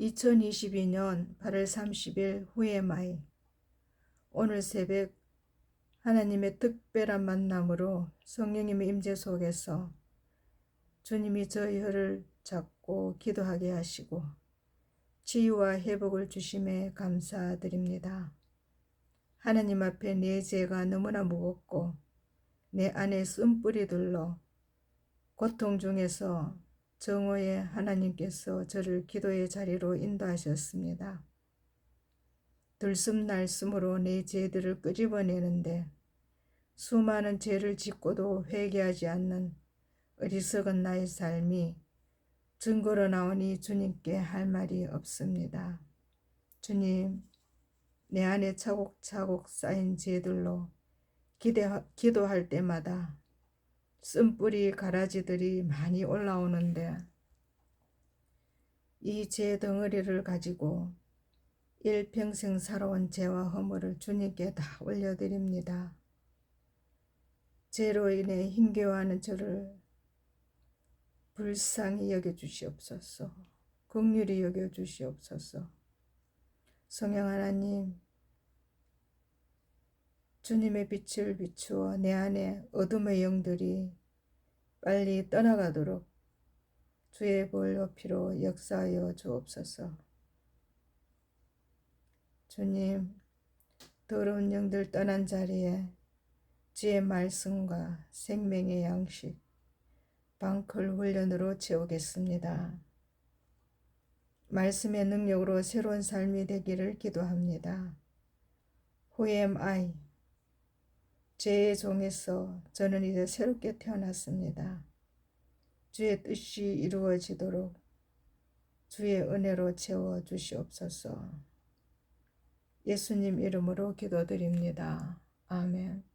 2022년 8월 30일 후에마이 오늘 새벽 하나님의 특별한 만남으로 성령님의 임재 속에서 주님이 저희 혀를 잡고 기도하게 하시고 치유와 회복을 주심에 감사드립니다. 하나님 앞에 내 죄가 너무나 무겁고 내 안에 쓴뿌리 들러 고통 중에서 정오에 하나님께서 저를 기도의 자리로 인도하셨습니다. 들숨날숨으로 내 죄들을 끄집어내는데 수많은 죄를 짓고도 회개하지 않는 어리석은 나의 삶이 증거로 나오니 주님께 할 말이 없습니다. 주님, 내 안에 차곡차곡 쌓인 죄들로 기대, 기도할 때마다 쓴뿌리 가라지들이 많이 올라오는데 이죄 덩어리를 가지고 일평생 살아온 죄와 허물을 주님께 다 올려드립니다. 죄로 인해 힘겨워하는 저를 불쌍히 여겨주시옵소서. 긍휼히 여겨주시옵소서. 성령 하나님, 주님의 빛을 비추어 내 안에 어둠의 영들이 빨리 떠나가도록 주의 볼 높이로 역사하여 주옵소서. 주님, 더러운 영들 떠난 자리에 주의 말씀과 생명의 양식, 방클 훈련으로 채우겠습니다. 말씀의 능력으로 새로운 삶이 되기를 기도합니다. 후엠 아이 죄의 종에서 저는 이제 새롭게 태어났습니다. 주의 뜻이 이루어지도록 주의 은혜로 채워 주시옵소서. 예수님 이름으로 기도드립니다. 아멘.